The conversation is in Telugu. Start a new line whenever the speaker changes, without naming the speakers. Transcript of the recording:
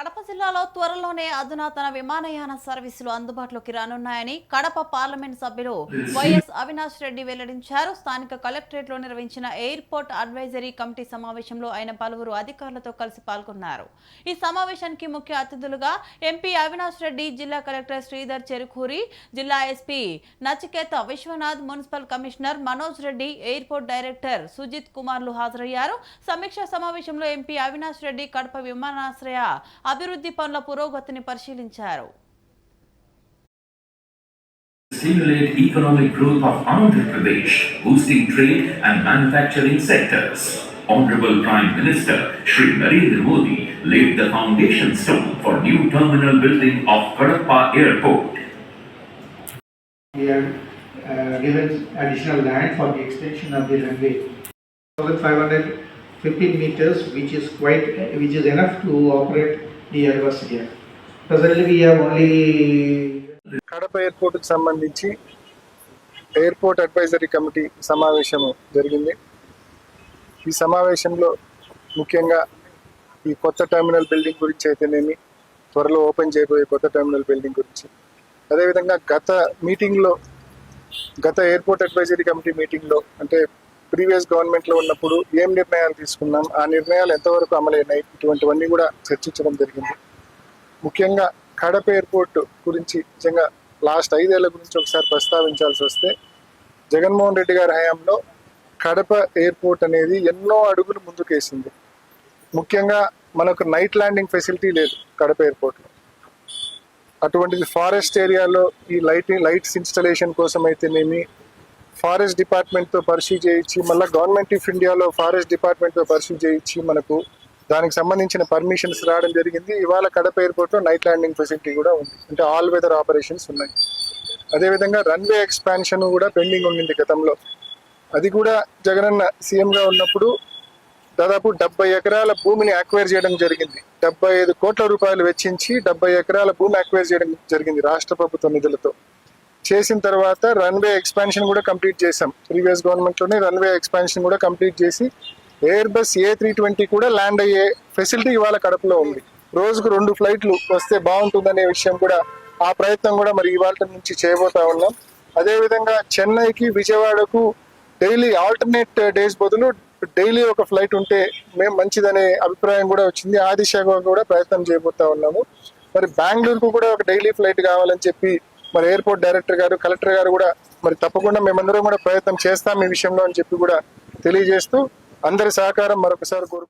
కడప జిల్లాలో త్వరలోనే అధునాతన విమానయాన సర్వీసులు అందుబాటులోకి రానున్నాయని కడప పార్లమెంట్ సభ్యులు వైఎస్ అవినాష్ రెడ్డి వెల్లడించారు. స్థానిక కలెక్టరేట్లో నిర్వహించిన ఎయిర్పోర్ట్ అడ్వైజరీ కమిటీ సమావేశంలో ఆయన పలువురు అధికారులతో కలిసి పాల్గొన్నారు. ఈ సమావేశానికి ముఖ్య అతిథులుగా ఎంపీ అవినాష్ రెడ్డి జిల్లా కలెక్టర్ శ్రీధర్ చెరుకూరి జిల్లా SP Nachiketa Vishwanath municipal commissioner Manoj Reddy airport director Sujith కుమార్లు హాజరయ్యారు. సమీక్షా సమావేశంలో ఎంపీ అవినాష్ రెడ్డి కడప విమానాశ్రయ అభివృద్ధి పనుల పురోగతిని పరిశీలించారు
stimulate economic growth of Andhra Pradesh, boosting trade and manufacturing sectors. Honorable Prime Minister Shri Narendra Modi laid the foundation stone for new terminal building of Kadapa Airport.
We have uh, given additional land for the extension of the runway. 1515 meters, which is quite, which is enough to operate the Airbus here. Presently, we have only
Kadapa ఎయిర్పోర్ట్కి సంబంధించి ఎయిర్పోర్ట్ అడ్వైజరీ కమిటీ సమావేశం జరిగింది ఈ సమావేశంలో ముఖ్యంగా ఈ కొత్త టెర్మినల్ బిల్డింగ్ గురించి అయితేనేమి త్వరలో ఓపెన్ చేయబోయే కొత్త టెర్మినల్ బిల్డింగ్ గురించి అదేవిధంగా గత మీటింగ్లో గత ఎయిర్పోర్ట్ అడ్వైజరీ కమిటీ మీటింగ్లో అంటే ప్రీవియస్ గవర్నమెంట్లో ఉన్నప్పుడు ఏం నిర్ణయాలు తీసుకున్నాం? ఆ నిర్ణయాలు ఎంతవరకు అమలైనాయి? ఇటువంటివన్నీ కూడా చర్చించడం జరిగింది. ముఖ్యంగా కడప ఎయిర్పోర్ట్ గురించి నిజంగా లాస్ట్ ఐదేళ్ళ గురించి ఒకసారి ప్రస్తావించాల్సి వస్తే జగన్మోహన్ రెడ్డి గారి హయాంలో కడప ఎయిర్పోర్ట్ అనేది ఎన్నో అడుగులు ముందుకేసింది. ముఖ్యంగా మనకు నైట్ ల్యాండింగ్ ఫెసిలిటీ లేదు కడప ఎయిర్పోర్ట్లో. అటువంటిది ఫారెస్ట్ ఏరియాలో ఈ లైటింగ్ లైట్స్ ఇన్స్టలేషన్ కోసం అయితేనేమి ఫారెస్ట్ డిపార్ట్మెంట్తో పర్సూ చేయించి మళ్ళీ గవర్నమెంట్ ఆఫ్ ఇండియాలో ఫారెస్ట్ డిపార్ట్మెంట్తో పర్సూ చేయించి మనకు దానికి సంబంధించిన పర్మిషన్స్ రావడం జరిగింది. ఇవాళ కడప ఎయిర్పోర్ట్లో నైట్ ల్యాండింగ్ ఫెసిలిటీ కూడా ఉంది. అంటే ఆల్ వెదర్ ఆపరేషన్స్ ఉన్నాయి. అదేవిధంగా రన్వే ఎక్స్పాన్షన్ కూడా పెండింగ్ ఉండింది గతంలో. అది కూడా జగనన్న సీఎంగా ఉన్నప్పుడు దాదాపు డెబ్బై ఎకరాల భూమిని అక్వైర్ చేయడం జరిగింది. డెబ్బై ఐదు కోట్ల రూపాయలు వెచ్చించి డెబ్బై ఎకరాల భూమి అక్వైర్ చేయడం జరిగింది రాష్ట్ర ప్రభుత్వ నిధులతో. చేసిన తర్వాత రన్వే ఎక్స్పాన్షన్ కూడా కంప్లీట్ చేసాం ప్రీవియస్ గవర్నమెంట్లోనే రన్వే ఎక్స్పాన్షన్ కూడా కంప్లీట్ చేసి Airbus A three twenty కూడా ల్యాండ్ అయ్యే ఫెసిలిటీ ఇవాళ కడపలో ఉంది. రోజుకు రెండు ఫ్లైట్లు వస్తే బాగుంటుందనే విషయం కూడా ఆ ప్రయత్నం కూడా మరి ఇవాళ నుంచి చేయబోతా ఉన్నాం. అదేవిధంగా చెన్నైకి విజయవాడకు డైలీ ఆల్టర్నేట్ డేస్ బదులు డైలీ ఒక ఫ్లైట్ ఉంటే మేము మంచిదనే అభిప్రాయం కూడా వచ్చింది. ఆ దిశగా కూడా ప్రయత్నం చేయబోతా ఉన్నాము. మరి బెంగళూరుకు కూడా ఒక డైలీ ఫ్లైట్ కావాలని చెప్పి మరి ఎయిర్పోర్ట్ డైరెక్టర్ గారు కలెక్టర్ గారు కూడా మరి తప్పకుండా మేమందరం కూడా ప్రయత్నం చేస్తాం ఈ విషయంలో అని చెప్పి కూడా తెలియజేస్తూ అందరి సహకారం మరొకసారి కోరుకు